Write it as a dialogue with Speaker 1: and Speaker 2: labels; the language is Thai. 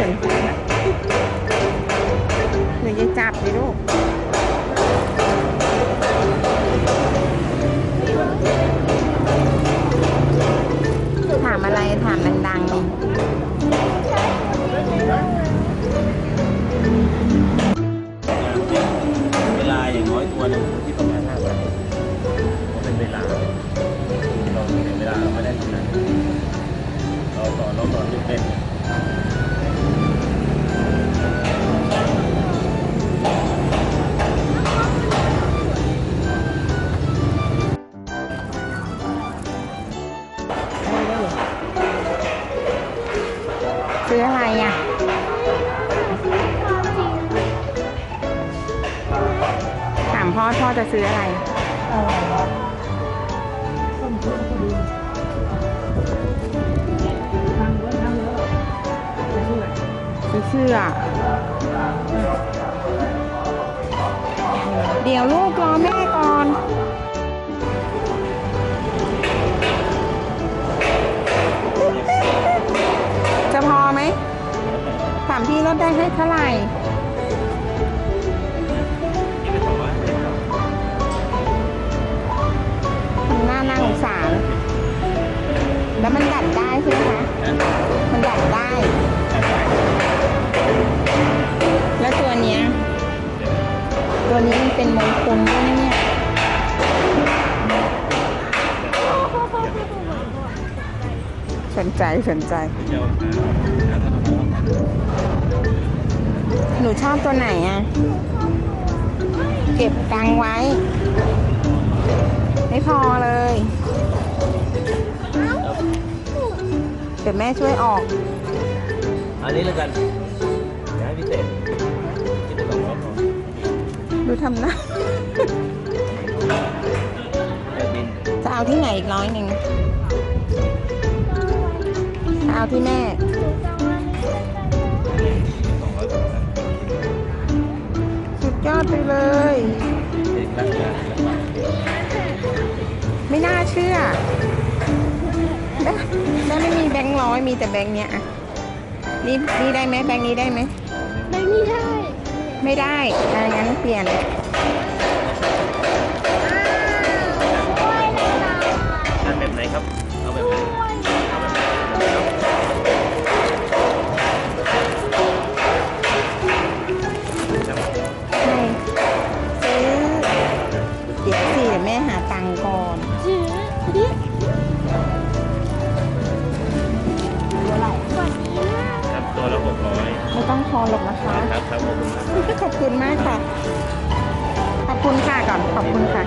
Speaker 1: สนหัวหนูจะจับเลยลูกถามอะไรถามดังๆเลย
Speaker 2: เวลาอย่างน้อยตัวนึงที่ประมาณห้าวันเป็นเวลาเราเวลาเราไม่ได้ทำงานเราต่อเราต่อไม่เป็น
Speaker 1: ซื้ออะไรอะถามพ่อพ่อจะซื้ออะไร ซื้อเสื้อ เดี๋ยวลูกรอแม่ก่อน ถามพี่ลดได้ให้เท่าไหร่ ทำหน้าน่าสงสาร แล้วมันดัดได้ใช่ไหมคะ มันดัดได้ แล้วตัวเนี้ย ตัวนี้มันเป็นมงคลด้วยนะเนี่ยสนใจสนใจ หนูชอบตัวไหนอะ เก็บตังค์ไว้ ไม่พอเลย เดี๋ยวแม่ช่วยออก
Speaker 2: อันนี้แล้วกันเดี๋ยวให้พิเศษคิดไปสองร้อยพอ
Speaker 1: ดูทำหน้า
Speaker 2: เดี๋ยวบิน
Speaker 1: จะเอาที่ไหนอีกร้อยหนึ่ง เอาที่แม่ ดยอดไปเลย
Speaker 2: เด็กรักษา
Speaker 1: ไม่น่าเชื่อแม่แม่ไม่มีแบงค์ร้อยมีแต่แบงค์เนี้ยอะนี่นี่ได้ไหมแบงค์นี้ได้ไหมไม
Speaker 3: ่ไม่ได้
Speaker 1: ไม่ได้อะงั้นเปลี่ยนอัน ไม่ต้องทอนหรอกนะคะ
Speaker 2: ครับครับขอบคุณครับ
Speaker 1: ขอบคุณมากค่ะ ขอบคุณค่ะก่อน ขอบคุณค่ะ